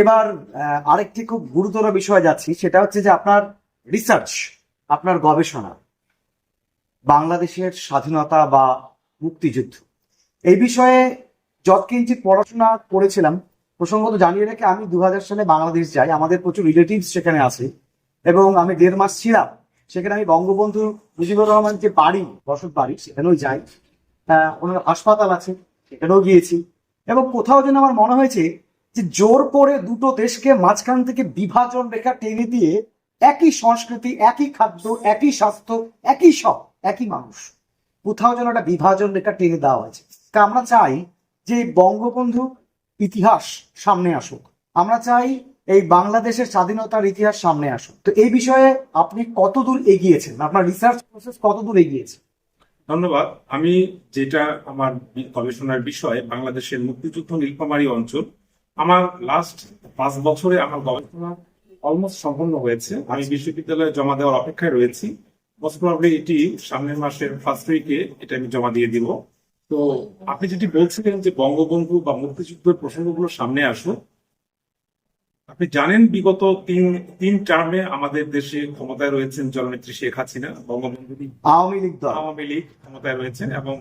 এবার আরেকটি খুব গুরুতর বিষয়ে যাচ্ছি, সেটা হচ্ছে যে আপনার রিসার্চ আপনার গবেষণা, বাংলাদেশের স্বাধীনতা বা মুক্তিযুদ্ধ। এই বিষয়ে যৎকিঞ্চিত পড়াশোনা করেছিলাম, প্রসঙ্গত জানিয়ে রেখে আমি দু হাজার সালে বাংলাদেশ যাই, আমাদের প্রচুর রিলেটিভস সেখানে আছে, এবং আমি দেড় মাস ছিলাম, সেখানে আমি বঙ্গবন্ধু মুজিবুর রহমান যে বাড়ি, বসত বাড়ি, সেখানেও যাই ওনার হাসপাতাল আছে, সেখানেও গিয়েছি, এবং কোথাও যেন আমার মনে হয়েছে যে জোর করে দুটো দেশকে মাঝখান থেকে বিভাজন রেখা টেনে দিয়ে একই সংস্কৃতি, একই খাদ্য, একই স্বাস্থ্য, একই সব, একই মানুষ, কোথাও যেন একটা বিভাজন রেখা টেনে দেওয়া হয়েছে। তা আমরা চাই যে বঙ্গবন্ধু ইতিহাস সামনে আসুক। আমরা চাই এই বাংলাদেশের স্বাধীনতার ইতিহাস সামনে আসুক। তো এই বিষয়ে আপনি কতদূর এগিয়েছেন? আপনার রিসার্চ প্রসেস কতদূর এগিয়েছে? ধন্যবাদ। আমি যেটা আমার গবেষণার বিষয়, বাংলাদেশের মুক্তিযুদ্ধ নীলফামারী অঞ্চল আমার লাস্ট পাঁচ বছরে আমার গবেষণা অলমোস্ট সম্পন্ন হয়েছে। আমি বিশ্ববিদ্যালয়ে জমা দেওয়ার অপেক্ষায় রয়েছি। মোস্ট প্রবলি এটি সামনের মাসের ফার্স্ট উইকে এটা আমি জমা দিয়ে দিব। তো আপনি যেটি বলছিলেন যে বঙ্গবন্ধু বা মুক্তিযুদ্ধের প্রসঙ্গগুলো সামনে আসুক আপনি জানেন বিগত তিন তিন টার্মে আমাদের দেশে ক্ষমতায় রয়েছেন জননেত্রী শেখ হাসিনা বঙ্গবন্ধু। আওয়ামী লীগ আওয়ামী লীগ ক্ষমতায় রয়েছেন এবং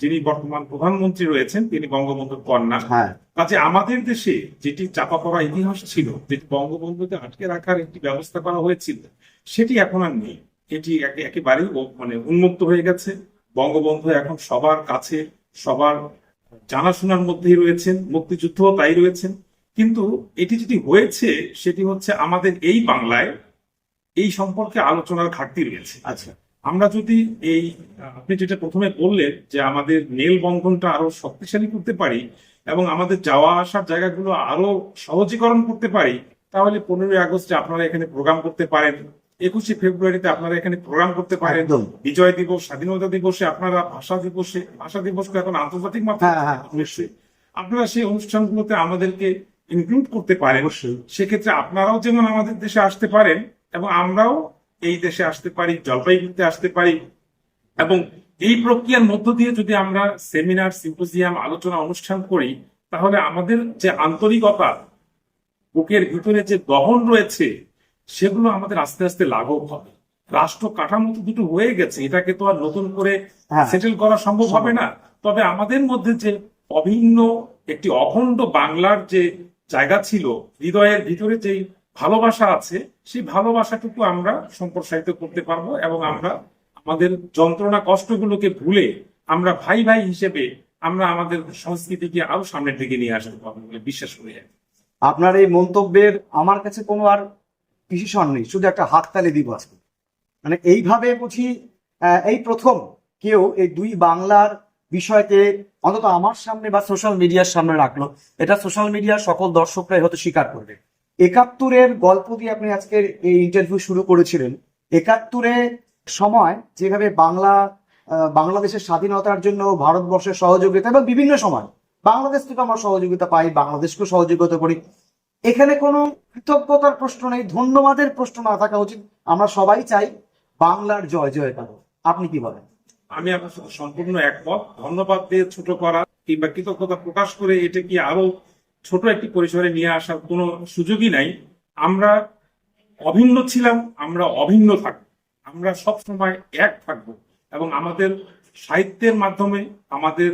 যিনি বর্তমান প্রধানমন্ত্রী রয়েছেন তিনি বঙ্গবন্ধুর কন্যা। হ্যাঁ। কাজে আমাদের দেশে যেটি চাপা পড়া ইতিহাস ছিল যেটি বঙ্গবন্ধুকে আটকে রাখার একটি ব্যবস্থা করা হয়েছিল সেটি এখন আর নেই। এটি একেবারেই মানে উন্মুক্ত হয়ে গেছে। বঙ্গবন্ধু এখন সবার কাছে সবার জানাশোনার মধ্যেই রয়েছেন মুক্তিযুদ্ধও তাই রয়েছেন। কিন্তু এটি যেটি হয়েছে সেটি হচ্ছে আমাদের এই বাংলায় এই সম্পর্কে আলোচনার ঘাটতি রয়েছে। আচ্ছা। আমরা যদি এই আপনি যেটা প্রথমে বললেন যে আমাদের মেল বন্ধনটা আরও শক্তিশালী করতে পারি এবং আমাদের যাওয়া আসার জায়গাগুলো আরও সহজীকরণ করতে পারি তাহলে পনেরোই আগস্টে আপনারা এখানে প্রোগ্রাম করতে পারেন। একুশে ফেব্রুয়ারিতে আপনারা এখানে প্রোগ্রাম করতে পারেন। বিজয় দিবস স্বাধীনতা দিবসে আপনারা ভাষা দিবসে ভাষা দিবসকে এখন আন্তর্জাতিক মাত্রায় হ্যাঁ হ্যাঁ অবশ্যই। আপনারা সেই অনুষ্ঠানগুলোতে আমাদেরকে ইনক্লুড করতে পারেন। অবশ্যই। সেক্ষেত্রে আপনারাও যেমন আমাদের দেশে আসতে পারেন এবং আমরাও এই দেশে আসতে পারি জলপাইগুড়িতে আসতে পারি। এবং এই প্রক্রিয়ার মধ্য দিয়ে যদি আমরা সেমিনার সিম্পোজিয়াম আলোচনা অনুষ্ঠান করি তাহলে আমাদের যে আন্তরিকতা বুকের ভিতরে যে দহন রয়েছে সেগুলো আমাদের আস্তে আস্তে লাঘব হবে। রাষ্ট্র কাঠামো তো দুটো হয়ে গেছে এটাকে তো আর নতুন করে হ্যাঁ। সেটেল করা সম্ভব হবে না। তবে আমাদের মধ্যে যে অভিন্ন একটি অখণ্ড বাংলার যে জায়গা ছিল হৃদয়ের ভিতরে যেই ভালোবাসা আছে, সেই ভালোবাসাটুকু আমরা সম্প্রসারিত করতে পারব এবং আমরা আমাদের যন্ত্রণা কষ্টগুলোকে ভুলে আমরা ভাই ভাই হিসেবে আমরা আমাদের সংস্কৃতিকে আরও সামনের দিকে নিয়ে আসতে পারব বলে বিশ্বাস করি আপনার এই মন্তব্যের আমার কাছে কোনো আর ডিসিশন নেই, শুধু একটা হাততালি দিব আজকে। মানে এইভাবে বুঝি এই প্রথম কেউ এই দুই বাংলার বিষয়কে অন্তত আমার সামনে বা সোশ্যাল মিডিয়ার সামনে রাখল। এটা সোশ্যাল মিডিয়ার সকল দর্শকরাই হয়তো স্বীকার করবে। একাত্তরের গল্প দিয়ে আপনি আজকের এই ইন্টারভিউ শুরু করেছিলেন। একাত্তরের সময় যেভাবে বাংলা বাংলাদেশের স্বাধীনতার জন্য ভারতবর্ষের সহযোগিতা এবং বিভিন্ন সময় বাংলাদেশ থেকে আমরা সহযোগিতা পাই, বাংলাদেশকেও সহযোগিতা করি। এখানে কোনো কৃতজ্ঞতার প্রশ্ন নেই, ধন্যবাদের প্রশ্ন না থাকা উচিত। আমরা সবাই চাই বাংলার জয় জয় কারও আপনি কি বলেন? আমি আপনার সাথে সম্পূর্ণ একমত। ধন্যবাদ দিয়ে ছোট করা কিংবা কৃতজ্ঞতা প্রকাশ করে এটা কি আরও ছোট একটি পরিসরে নিয়ে আসার কোনো সুযোগই নাই। আমরা অভিন্ন ছিলাম, আমরা অভিন্ন থাকব। আমরা সব সময় এক থাকব এবং আমাদের সাহিত্যের মাধ্যমে, আমাদের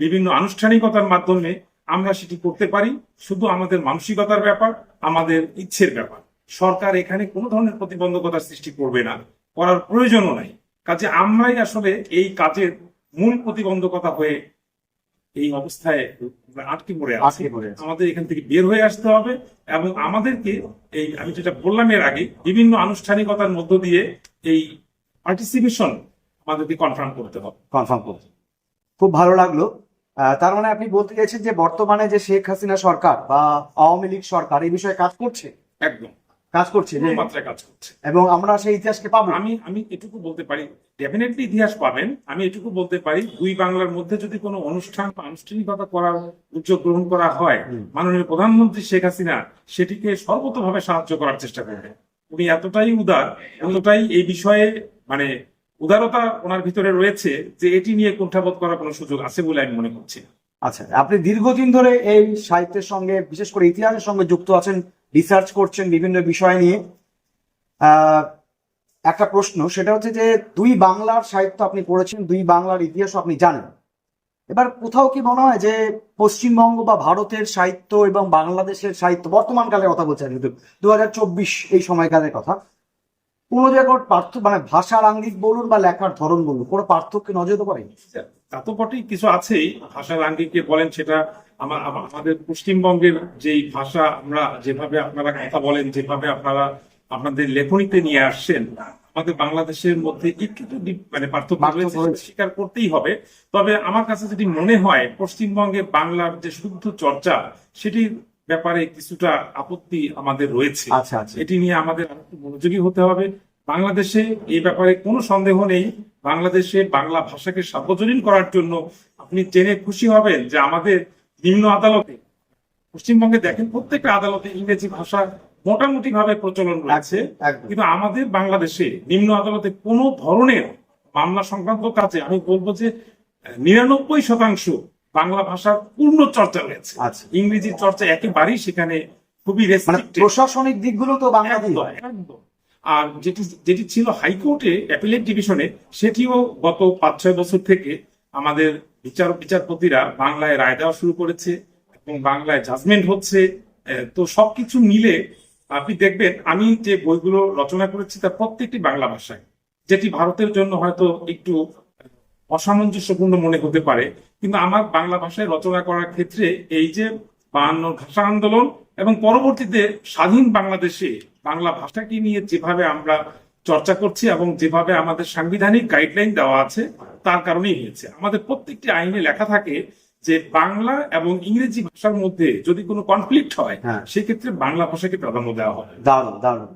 বিভিন্ন আনুষ্ঠানিকতার মাধ্যমে আমরা সেটি করতে পারি। শুধু আমাদের মানসিকতার ব্যাপার, আমাদের ইচ্ছের ব্যাপার। সরকার এখানে কোনো ধরনের প্রতিবন্ধকতার সৃষ্টি করবে না, করার প্রয়োজনও নাই। কাজে আমরাই আসলে এই কাজের মূল প্রতিবন্ধকতা হয়ে এই অবস্থায় আটকে পড়ে আছি। আমাদের এখান থেকে বের হয়ে আসতে হবে এবং আমাদেরকে এই আমি যেটা বললাম এর আগে বিভিন্ন আনুষ্ঠানিকতার মধ্য দিয়ে এই পার্টিসিপেশন আমাদেরকে কনফার্ম করতে হবে। কনফার্ম করছি খুব ভালো লাগল। তার মানে আপনি বলতে চাইছেন যে বর্তমানে যে শেখ হাসিনা সরকার বা আওয়ামী লীগ সরকার এই বিষয়ে কাজ করছে? একদম। কাজ করছে যে মাত্রায় কাজ করছে। এবং আমরা সেই ইতিহাসকে পাবো। আমি আমি এটুকু বলতে পারি ডেফিনেটলি ইতিহাস পাবেন। আমি এটুকু বলতে পারি দুই বাংলার মধ্যে যদি কোনো অনুষ্ঠান বা আনুষ্ঠানিকতা করার উদ্যোগ গ্রহণ করা হয় মাননীয় প্রধানমন্ত্রী শেখ হাসিনা সেটিকে সর্বতভাবে সাহায্য করার চেষ্টা করবে। উনি এতটাই উদার এতটাই এই বিষয়ে মানে উদারতা ওনার ভিতরে রয়েছে যে এটি নিয়ে কুণ্ঠাবোধ করার কোনো সুযোগ আছে বলে আমি মনে করছি আচ্ছা আপনি দীর্ঘদিন ধরে এই সাহিত্যের সঙ্গে বিশেষ করে ইতিহাসের সঙ্গে যুক্ত আছেন রিসার্চ করছেন বিভিন্ন বিষয় নিয়ে। একটা প্রশ্ন, সেটা হচ্ছে যে দুই বাংলার সাহিত্য আপনি পড়েছেন, দুই বাংলার ইতিহাস আপনি জানেন। এবার কোথাও কি মনে হয় যে পশ্চিমবঙ্গ বা ভারতের সাহিত্য এবং বাংলাদেশের সাহিত্য বর্তমান কালের কথা বলছেন দু হাজার চব্বিশ এই সময়কালের কথা কোনো জায়গায় পার্থক্য মানে ভাষার আঙ্গিক বলুন বা লেখার ধরন বলুন কোনো পার্থক্য নজর দিতে পারে তা তো বটেই কিছু আছেই ভাষার আঙ্গিকে বলেন সেটা আমা- আমা- আমাদের পশ্চিমবঙ্গের যেই ভাষা আমরা যেভাবে আপনারা কথা বলেন যেভাবে আপনারা আপনাদের লেখনীতে নিয়ে আসছেন আমাদের বাংলাদেশের মধ্যে একটু মানে পার্থক্য রয়েছে স্বীকার করতেই হবে। তবে আমার কাছে যেটি মনে হয় পশ্চিমবঙ্গে বাংলার যে শুদ্ধ চর্চা সেটির ব্যাপারে কিছুটা আপত্তি আমাদের রয়েছে। আচ্ছা আচ্ছা। এটি নিয়ে আমাদের মনোযোগী হতে হবে। বাংলাদেশে এই ব্যাপারে কোনো সন্দেহ নেই। বাংলাদেশে বাংলা ভাষাকে সার্বজনীন করার জন্য আপনি জেনে খুশি হবেন যে আমাদের নিম্ন আদালতে পশ্চিমবঙ্গে দেখেন প্রত্যেকটা আদালতে ইংরেজি ভাষা মোটামুটি ভাবে প্রচলন রয়েছে। কিন্তু আমাদের বাংলাদেশে নিম্ন আদালতে কোনো ধরনের মামলা সংক্রান্ত কাজে আমি বলব যে নিরানব্বই শতাংশ বাংলা ভাষার পূর্ণ চর্চা রয়েছে আচ্ছা। ইংরেজির চর্চা একেবারেই সেখানে খুবই মানে প্রশাসনিক দিকগুলো তো। আর যেটি যেটি ছিল হাইকোর্টে অ্যাপিলেট ডিভিশনে সেটিও গত পাঁচ ছয় বছর থেকে আমাদের বিচার বিচারপতিরা বাংলায় রায় দেওয়া শুরু করেছে এবং বাংলায় জাজমেন্ট হচ্ছে। তো সবকিছু মিলে আপনি দেখবেন আমি যে বইগুলো রচনা করেছি তার প্রত্যেকটি বাংলা ভাষায়। যেটি ভারতের জন্য হয়তো একটু অসামঞ্জস্যপূর্ণ মনে হতে পারে কিন্তু আমার বাংলা ভাষায় রচনা করার ক্ষেত্রে এই যে বায়ান্ন ভাষা আন্দোলন এবং পরবর্তীতে স্বাধীন বাংলাদেশে বাংলা ভাষাকে নিয়ে যেভাবে আমরা চর্চা করছি এবং যেভাবে আমাদের সাংবিধানিক গাইডলাইন দেওয়া আছে তার কারণেই হয়েছে। আমাদের প্রত্যেকটি আইনে লেখা থাকে যে বাংলা এবং ইংরেজি ভাষার মধ্যে যদি কোনো কনফ্লিক্ট হয় হ্যাঁ। সেক্ষেত্রে বাংলা ভাষাকে প্রাধান্য দেওয়া হয় দারুণ দারুণ।